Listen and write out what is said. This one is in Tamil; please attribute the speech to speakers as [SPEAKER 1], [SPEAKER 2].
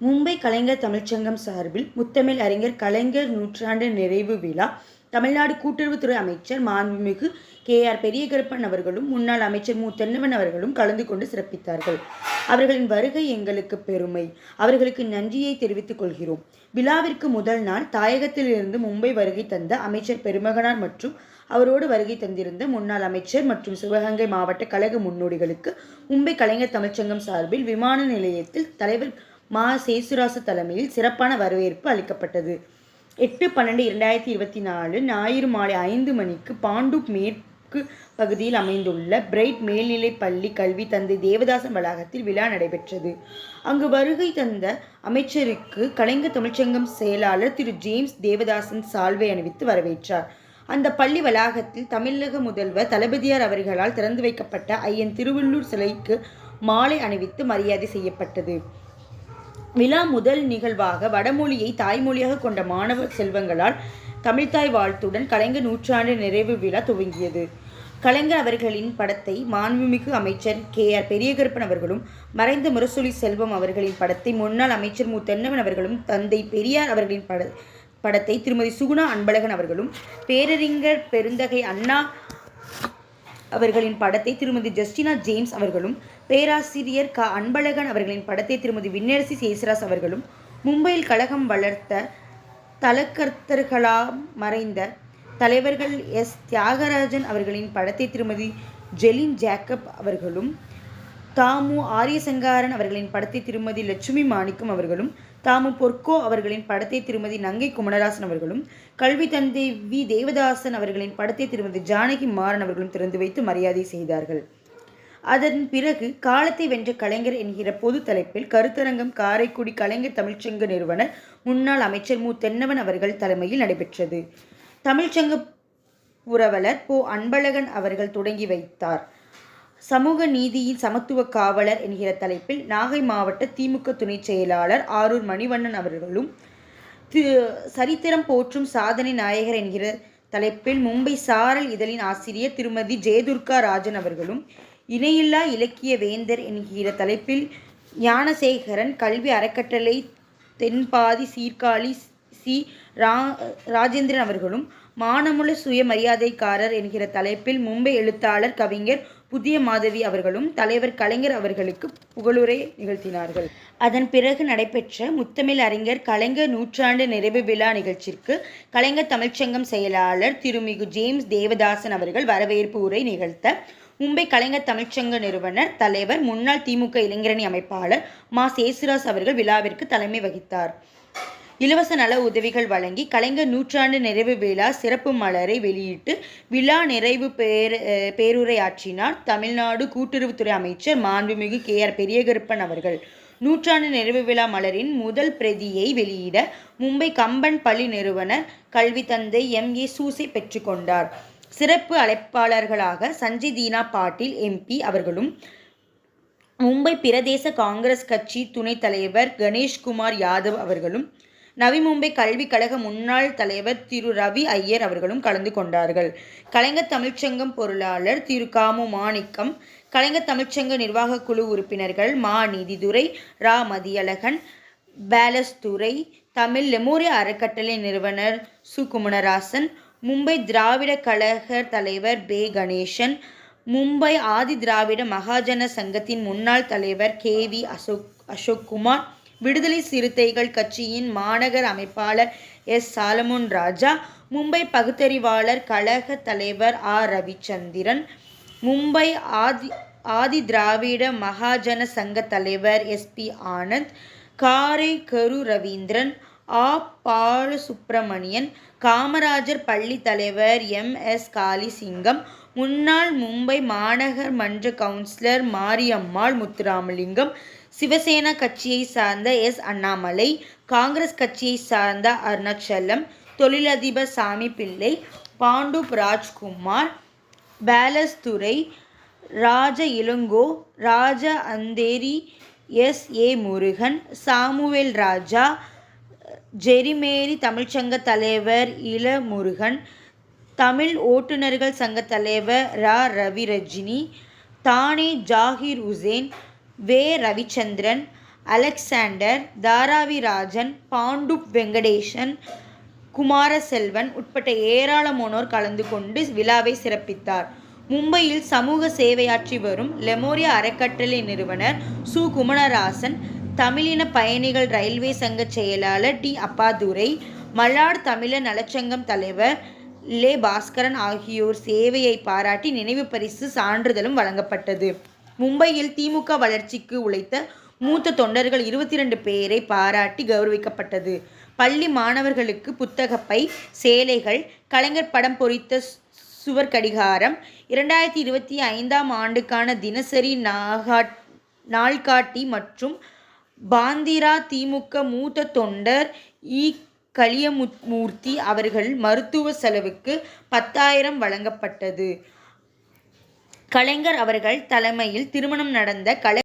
[SPEAKER 1] மும்பை கலைஞர் தமிழ்ச்சங்கம் சார்பில் முத்தமிழ் அறிஞர் கலைஞர் நூற்றாண்டு நிறைவு விழா தமிழ்நாடு கூட்டுறவுத்துறை அமைச்சர் மாண்புமிகு கே ஆர் பெரியகருப்பன் அவர்களும் முன்னாள் அமைச்சர் மு தென்னவன் அவர்களும் கலந்து கொண்டு சிறப்பித்தார்கள். அவர்களின் வருகை எங்களுக்கு பெருமை. அவர்களுக்கு நன்றியை தெரிவித்துக் கொள்கிறோம். விழாவிற்கு முதல் நாள் தாயகத்திலிருந்து மும்பை வருகை தந்த அமைச்சர் பெருமகனார் மற்றும் அவரோடு வருகை தந்திருந்த முன்னாள் அமைச்சர் மற்றும் சிவகங்கை மாவட்ட கழக முன்னோடிகளுக்கு மும்பை கலைஞர் தமிழ்ச்சங்கம் சார்பில் விமான நிலையத்தில் தலைவர் மா சேசுராசு தலைமையில் சிறப்பான வரவேற்பு அளிக்கப்பட்டது. எட்டு பன்னெண்டு இரண்டாயிரத்தி இருபத்தி நாலு ஞாயிறு மாலை ஐந்து மணிக்கு பாண்டூப் மேற்கு பகுதியில் அமைந்துள்ள பிரைட் மேல்நிலைப் பள்ளி கல்வி தந்தை தேவதாசன் வளாகத்தில் விழா நடைபெற்றது. அங்கு வருகை தந்த அமைச்சருக்கு கலைஞர் தமிழ்ச்சங்கம் செயலாளர் திரு ஜேம்ஸ் தேவதாசன் சால்வை அணிவித்து வரவேற்றார். அந்த பள்ளி வளாகத்தில் தமிழக முதல்வர் தளபதியார் அவர்களால் திறந்து வைக்கப்பட்ட ஐயன் திருவள்ளூர் சிலைக்கு மாலை அணிவித்து மரியாதை செய்யப்பட்டது. விழா முதல் நிகழ்வாக வடமொழியை தாய்மொழியாக கொண்ட மாணவ செல்வங்களால் தமிழ்த்தாய் வாழ்த்துடன் கலைஞர் நூற்றாண்டு நிறைவு விழா துவங்கியது. கலைஞர் அவர்களின் படத்தை மாண்புமிகு அமைச்சர் கே. ஆர். பெரியகருப்பன் அவர்களும் மறைந்த முரசொலி செல்வம் அவர்களின் படத்தை முன்னாள் அமைச்சர் மு. தென்னவன் அவர்களும் தந்தை பெரியார் அவர்களின் பட படத்தை திருமதி சுகுணா அன்பழகன் அவர்களும் பேரறிஞர் பெருந்தகை அண்ணா அவர்களின் படத்தை திருமதி ஜஸ்டினா ஜேம்ஸ் அவர்களும் பேராசிரியர் க. அன்பழகன் அவர்களின் படத்தை திருமதி விண்ணரசி சேசராஸ் அவர்களும் மும்பையில் கழகம் வளர்த்த தலக்கர்த்தர்களாக மறைந்த தலைவர்கள் எஸ். தியாகராஜன் அவர்களின் படத்தை திருமதி ஜெலின் ஜேக்கப் அவர்களும் தாமு ஆரியசங்காரன் அவர்களின் படத்தை திருமதி லட்சுமி மாணிக்கம் அவர்களும் தாமு பொற்கோ அவர்களின் படத்தை திருமதி நங்கை குமணராசன் அவர்களும் கல்வி தந்தை வி. தேவதாசன் அவர்களின் படத்தை திருமதி ஜானகி மாறன் அவர்களும் திறந்து வைத்து மரியாதை செய்தார்கள். அதன் பிறகு காலத்தை வென்ற கலைஞர் என்கிற பொது தலைப்பில் கருத்தரங்கம் காரைக்குடி கலைஞர் தமிழ்ச்சங்க நிறுவனர் முன்னாள் அமைச்சர் மு. தென்னவன் அவர்கள் தலைமையில் நடைபெற்றது. தமிழ்ச்சங்க புரவலர் போ. அன்பழகன் அவர்கள் தொடங்கி வைத்தார். சமூக நீதியின் சமத்துவ காவலர் என்கிற தலைப்பில் நாகை மாவட்ட திமுக துணை செயலாளர் ஆரூர் மணிவண்ணன் அவர்களும் சரித்திரம் போற்றும் சாதனை நாயகர் என்கிற தலைப்பில் மும்பை சாரல் இதழின் ஆசிரியர் திருமதி ஜெயதுர்கா ராஜன் அவர்களும் இணையில்லா இலக்கிய வேந்தர் என்கிற தலைப்பில் ஞானசேகரன் கல்வி அறக்கட்டளை தென்பாதி சீர்காழி சி ரா ராஜேந்திரன் அவர்களும் மானமுள்ள சுயமரியாதைக்காரர் என்கிற தலைப்பில் மும்பை எழுத்தாளர் கவிஞர் புதிய மாதவி அவர்களும் தலைவர் கலைஞர் அவர்களுக்கு புகழுரை நிகழ்த்தினார்கள். அதன் பிறகு நடைபெற்ற முத்தமிழ் அறிஞர் கலைஞர் நூற்றாண்டு நிறைவு விழா நிகழ்ச்சிக்கு கலைஞர் தமிழ்ச்சங்கம் செயலாளர் திருமிகு ஜேம்ஸ் தேவதாசன் அவர்கள் வரவேற்பு உரை நிகழ்த்த மும்பை கலைஞர் தமிழ்ச்சங்க நிறுவனர் தலைவர் முன்னாள் திமுக இளைஞரணி அமைப்பாளர் மா. சேசுராஸ் அவர்கள் விழாவிற்கு தலைமை வகித்தார். இலவச நல உதவிகள் வழங்கி கலைஞர் நூற்றாண்டு நிறைவு விழா சிறப்பு மலரை வெளியிட்டு விழா நிறைவு பேர் பேருரையாற்றினார் தமிழ்நாடு கூட்டுறவுத்துறை அமைச்சர் மாண்புமிகு கே. ஆர். பெரியகருப்பன் அவர்கள். நூற்றாண்டு நிறைவு விழா மலரின் முதல் பிரதியை வெளியிட மும்பை கம்பன் பள்ளி நிறுவனர் கல்வி தந்தை எம். ஏ. சூசை பெற்றுக்கொண்டார். சிறப்பு அழைப்பாளர்களாக சஞ்சய் தீனா பாட்டீல் எம்பி அவர்களும் மும்பை பிரதேச காங்கிரஸ் கட்சி துணைத் தலைவர் கணேஷ்குமார் யாதவ் அவர்களும் நவி மும்பை கல்விக் கழக முன்னாள் தலைவர் திரு ரவி ஐயர் அவர்களும் கலந்து கொண்டார்கள். கலைஞர் தமிழ்ச்சங்கம் பொருளாளர் திரு காமு மாணிக்கம் கலைஞர் தமிழ்ச்சங்க நிர்வாக குழு உறுப்பினர்கள் மா நீதிதுரை ரா மதியழகன் பேலஸ்துரை தமிழ் லெமோரியா அறக்கட்டளை நிறுவனர் சு. குமணராசன் மும்பை திராவிட கழக தலைவர் பே கணேசன் மும்பை ஆதி திராவிட மகாஜன சங்கத்தின் முன்னாள் தலைவர் கே வி அசோக் அசோக்குமார் விடுதலை சிறுத்தைகள் கட்சியின் மாநகர் அமைப்பாளர் எஸ். சாலமோன் ராஜா மும்பை பகுத்தறிவாளர் கழக தலைவர் ஆர். ரவிச்சந்திரன் மும்பை ஆதி ஆதி திராவிட மகாஜன சங்க தலைவர் எஸ். பி. ஆனந்த் காரை கரு ரவீந்திரன் ஆ. பாலசுப்பிரமணியன் காமராஜர் பள்ளி தலைவர் எம். எஸ். காளிசிங்கம் முன்னாள் மும்பை மாநகர் மன்ற கவுன்சிலர் மாரியம்மாள் முத்துராமலிங்கம் சிவசேனா கட்சியை சார்ந்த எஸ். அண்ணாமலை காங்கிரஸ் கட்சியை சார்ந்த அருணாச்சலம் தொழிலதிபர் சாமி பிள்ளை பாண்டூப் ராஜ்குமார் பேலஸ்துரை ராஜ இளங்கோ ராஜ அந்தேரி எஸ். ஏ. முருகன் சாமுவேல் ராஜா ஜெரிமேரி தமிழ்ச்சங்க தலைவர் இளமுருகன் தமிழ் ஓட்டுநர்கள் சங்க தலைவர் ரா. ரவி ரஜினி தானே ஜாகிர் உசேன் வே. ரவிச்சந்திரன் அலெக்சாண்டர் தாராவி ராஜன் பாண்டுப் வெங்கடேசன் குமாரசெல்வன் உட்பட்ட ஏராளமானோர் கலந்து கொண்டு விழாவை சிறப்பித்தார். மும்பையில் சமூக சேவையாற்றி வரும் லெமோரியா அறக்கட்டளை நிறுவனர் சு. குமணராசன் தமிழின பயணிகள் ரயில்வே சங்க செயலாளர் டி. அப்பாதுரை மல்லார் தமிழர் நலச்சங்கம் தலைவர் லே. பாஸ்கரன் ஆகியோர் சேவையை பாராட்டி நினைவு பரிசு சான்றிதழும் வழங்கப்பட்டது. மும்பையில் திமுக வளர்ச்சிக்கு உழைத்த மூத்த தொண்டர்கள் இருபத்தி ரெண்டு பேரை பாராட்டி கௌரவிக்கப்பட்டது. பள்ளி மாணவர்களுக்கு புத்தகப்பை சேலைகள் கலைஞர் படம் பொறித்த சுவர் கடிகாரம் இரண்டாயிரத்தி இருபத்தி ஐந்தாம் ஆண்டுக்கான தினசரி நாகா நாள்காட்டி மற்றும் பாந்திரா திமுக மூத்த தொண்டர் இ. கலியமூர்த்தி அவர்கள் மருத்துவ செலவுக்கு பத்தாயிரம் வழங்கப்பட்டது. கலைஞர் அவர்கள் தலைமையில் திருமணம் நடந்த கலை